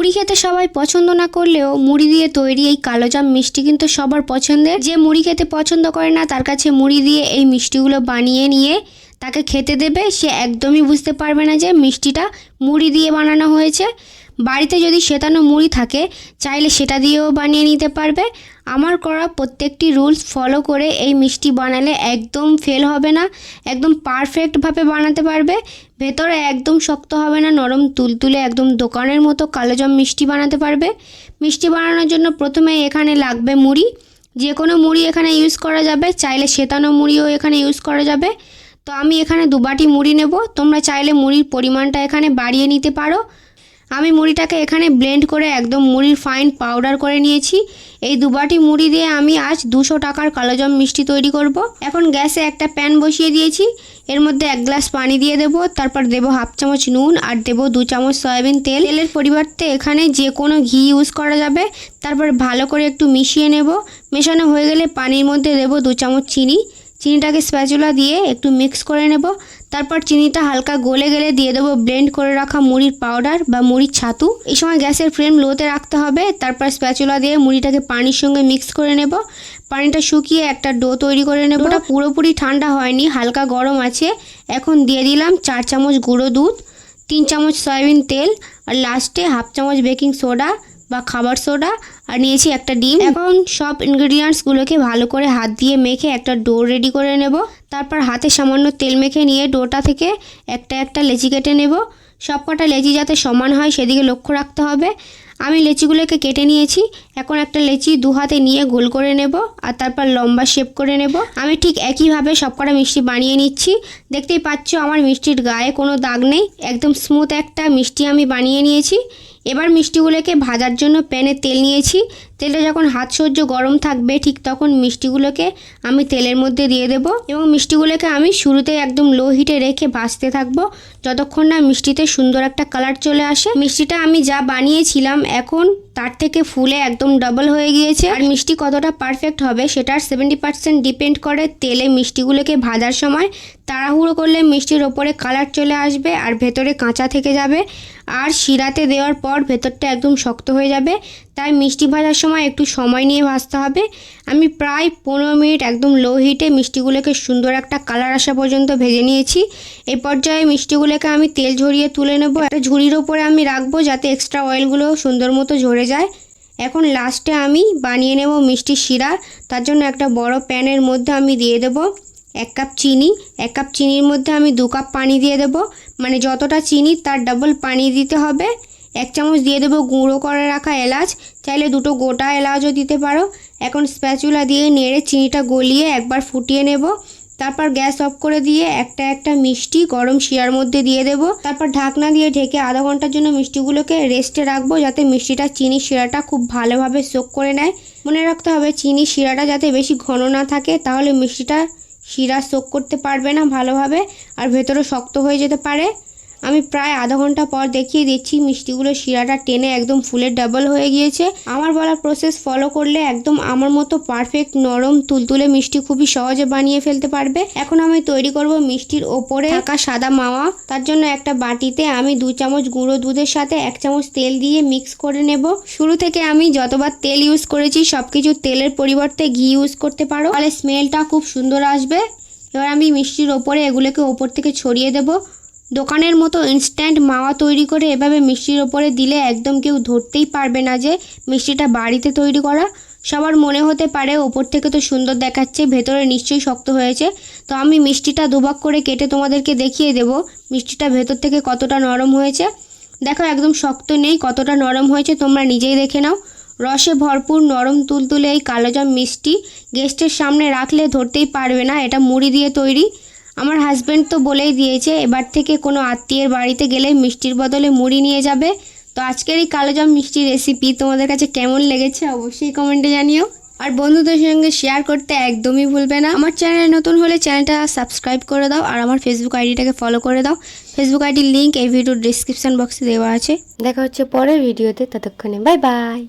মুড়ি খেতে সবাই পছন্দ না করলেও মুড়ি দিয়ে তৈরি এই কালোজাম মিষ্টি কিন্তু সবার পছন্দের। যে মুড়ি খেতে পছন্দ করে না, তার কাছে মুড়ি দিয়ে এই মিষ্টিগুলো বানিয়ে নিয়ে তাকে খেতে দেবে। সে একদমই বুঝতে পারবে না যে মিষ্টিটা মুড়ি দিয়ে বানানো হয়েছে। বাড়িতে যদি সেতানো মুড়ি থাকে, চাইলে সেটা দিয়েও বানিয়ে নিতে পারবে। আমার করা প্রত্যেকটি রুলস ফলো করে এই মিষ্টি বানালে একদম ফেল হবে না, একদম পারফেক্টভাবে বানাতে পারবে। ভেতরে একদম শক্ত হবে না, নরম তুলতুলে একদম দোকানের মতো কালোজাম মিষ্টি বানাতে পারবে। মিষ্টি বানানোর জন্য প্রথমে এখানে লাগবে মুড়ি। যে কোনো মুড়ি এখানে ইউজ করা যাবে, চাইলে সেতানো মুড়িও এখানে ইউজ করা যাবে। তো আমি এখানে দু বাটি মুড়ি নেব, তোমরা চাইলে মুড়ির পরিমাণটা এখানে বাড়িয়ে নিতে পারো। আমি মুড়িটাকে এখানে ব্লেন্ড করে একদম মুড়ির ফাইন পাউডার করে নিয়েছি। এই দু বাটি মুড়ি দিয়ে আমি আজ দুশো টাকার কালোজাম মিষ্টি তৈরি করব। এখন গ্যাসে একটা প্যান বসিয়ে দিয়েছি। এর মধ্যে এক গ্লাস পানি দিয়ে দেব, তারপর দেব হাফ চামচ নুন আর দেব দু চামচ সয়াবিন তেল। তেলের পরিবর্তে এখানে যে কোনো ঘি ইউজ করা যাবে। তারপর ভালো করে একটু মিশিয়ে নেব। মেশানো হয়ে গেলে পানির মধ্যে দেব দু চামচ চিনি। চিনিটাকে স্প্যাচুলা দিয়ে একটু মিক্স করে নেব। তারপর চিনিটা হালকা গলে গেলে দিয়ে দেবো ব্লেন্ড করে রাখা মুড়ির পাউডার বা মুড়ির ছাতু। এই সময় গ্যাসের ফ্লেম লোতে রাখতে হবে, তারপর স্প্যাচুলা দিয়ে মুড়িটাকে পানির সঙ্গে মিক্স করে নেব। পানিটা শুকিয়ে একটা ডো তৈরি করে নেব। ওটা পুরোপুরি ঠান্ডা হয়নি, হালকা গরম আছে। এখন দিয়ে দিলাম চার চামচ গুঁড়ো দুধ, তিন চামচ সয়াবিন তেল, আর লাস্টে হাফ চামচ বেকিং সোডা বা খাবার সোডা আর নিয়েছি একটা ডিম। এখন সব ইনগ্রিডিয়েন্টসগুলোকে ভালো করে হাত দিয়ে মেখে একটা ডো রেডি করে নেব। তারপর হাতে সামান্য তেল মেখে নিয়ে ডোটা থেকে একটা একটা লেচি কেটে নেব। সব কটা লেচি যাতে সমান হয় সেদিকে লক্ষ্য রাখতে হবে। আমি লেচিগুলোকে কেটে নিয়েছি। এখন একটা লেচি দু হাতে নিয়ে গোল করে নেব আর তারপর লম্বা শেপ করে নেব। আমি ঠিক একইভাবে সবকটা মিষ্টি বানিয়ে নিচ্ছি। দেখতেই পাচ্ছ আমার মিষ্টির গায়ে কোনো দাগ নেই। একদম স্মুথ একটা মিষ্টি আমি বানিয়ে নিয়েছি। এবার মিষ্টিগুলোকে ভাজার জন্য প্যানে তেল নিয়েছি। তেলটা যখন হাত সহ্য গরম থাকবে ঠিক তখন মিষ্টিগুলোকে আমি তেলের মধ্যে দিয়ে দেব এবং মিষ্টিগুলোকে আমি শুরুতে একদম লো হিটে রেখে ভাজতে থাকব। যতক্ষণ না মিষ্টিতে সুন্দর একটা কালার চলে আসে, মিষ্টিটা আমি যা বানিয়েছিলাম এখন তার থেকে ফুলে একদম ডবল হয়ে গিয়েছে। আর মিষ্টি কতটা পারফেক্ট হবে সেটার সেভেন্টি পার্সেন্ট ডিপেন্ড করে তেলে মিষ্টিগুলোকে ভাজার সময়। তাড়াহুড়ো করলে মিষ্টির ওপরে কালার চলে আসবে আর ভেতরে কাঁচা থেকে যাবে। আর শিরাতে দেওয়ার পর ভেতরটা একদম শক্ত হয়ে যাবে। তাই মিষ্টি ভাজার সময় একটু সময় নিয়ে ভাজতে হবে। আমি প্রায় পনেরো মিনিট একদম লো হিটে মিষ্টিগুলোকে সুন্দর একটা কালার আসা পর্যন্ত ভেজে নিয়েছি। এই পর্যায়ে মিষ্টিগুলোকে আমি তেল ঝরিয়ে তুলে নেব। একটা ঝুড়ির ওপরে আমি রাখব যাতে এক্সট্রা অয়েলগুলো সুন্দর মতো ঝরে যায়। এখন লাস্টে আমি বানিয়ে নেব মিষ্টি শিরা। তার জন্য একটা বড় প্যানের মধ্যে আমি দিয়ে দেব এক কাপ চিনি। এক কাপ চিনির মধ্যে আমি দু কাপ পানি দিয়ে দেব। মানে যতটা চিনি তার ডাবল পানি দিতে হবে। এক চামচ দিয়ে দেবো গুঁড়ো করে রাখা এলাচ। চাইলে দুটো গোটা এলাচও দিতে পারো। এখন স্প্যাচুলা দিয়ে নেড়ে চিনিটা গলিয়ে একবার ফুটিয়ে নেব। তারপর গ্যাস অফ করে দিয়ে একটা একটা মিষ্টি গরম শিরার মধ্যে দিয়ে দেব। তারপর ঢাকনা দিয়ে ঢেকে আধা ঘণ্টার জন্য মিষ্টিগুলোকে রেস্টে রাখব যাতে মিষ্টিটা চিনি শিরাটা খুব ভালোভাবে সোক করে নেয়। মনে রাখতে হবে চিনি শিরাটা যাতে বেশি ঘন না থাকে, তাহলে মিষ্টিটা শিরা সোক করতে পারবে না ভালোভাবে, আর ভেতরে শক্ত হয়ে যেতে পারে। আমি প্রায় আধা ঘণ্টা পর দেখিয়ে দিচ্ছি মিষ্টিগুলো শিরাটা টেনে একদম ফুলের ডাবল হয়ে গিয়েছে। আমার বলা প্রসেস ফলো করলে একদম আমার মতো পারফেক্ট নরম তুলতুলে মিষ্টি খুবই সহজে বানিয়ে ফেলতে পারবে। এখন আমি তৈরি করব মিষ্টির ওপরে থাকা সাদা মাওয়া। তার জন্য একটা বাটিতে আমি দু চামচ গুঁড়ো দুধের সাথে এক চামচ তেল দিয়ে মিক্স করে নেব। শুরু থেকে আমি যতবার তেল ইউজ করেছি, সবকিছু তেলের পরিবর্তে ঘি ইউজ করতে পারো। তাহলে স্মেলটা খুব সুন্দর আসবে। এবার আমি মিষ্টির ওপরে এগুলোকে ওপর থেকে ছড়িয়ে দেবো। দোকানের মতো ইনস্ট্যান্ট মাওয়া তৈরি করে এভাবে মিষ্টির ওপরে দিলে একদম কেউ ধরতেই পারবে না যে মিষ্টিটা বাড়িতে তৈরি করা। সবার মনে হতে পারে ওপর থেকে তো সুন্দর দেখাচ্ছে, ভেতরে নিশ্চয়ই শক্ত হয়েছে। তো আমি মিষ্টিটা দুভাগ করে কেটে তোমাদেরকে দেখিয়ে দেব মিষ্টিটা ভেতর থেকে কতটা নরম হয়েছে। দেখো একদম শক্ত নেই, কতটা নরম হয়েছে, তোমরা নিজেই দেখে নাও। রসে ভরপুর নরম তুলতুলে এই কালোজাম মিষ্টি। গেস্টের সামনে রাখলে ধরতেই পারবে না, এটা মুড়ি দিয়ে তৈরি। আমার হাজব্যান্ড তো বলেই দিয়েছে, এবার থেকে কোনো আত্মীয়ের বাড়িতে গেলে মিষ্টির বদলে মুড়ি নিয়ে যাবে। তো আজকের এই কালোজাম মিষ্টি রেসিপি তোমাদের কাছে কেমন লেগেছে অবশ্যই কমেন্টে জানিও। আর বন্ধুদের সঙ্গে শেয়ার করতে একদমই ভুলবে না। আমার চ্যানেলে নতুন হলে চ্যানেলটা সাবস্ক্রাইব করে দাও আর আমার ফেসবুক আইডিটাকে ফলো করে দাও। ফেসবুক আইডির লিঙ্ক এই ভিডিওর ডিসক্রিপশান বক্সে দেওয়া আছে। দেখা হচ্ছে পরের ভিডিওতে ততক্ষণে বাই বাই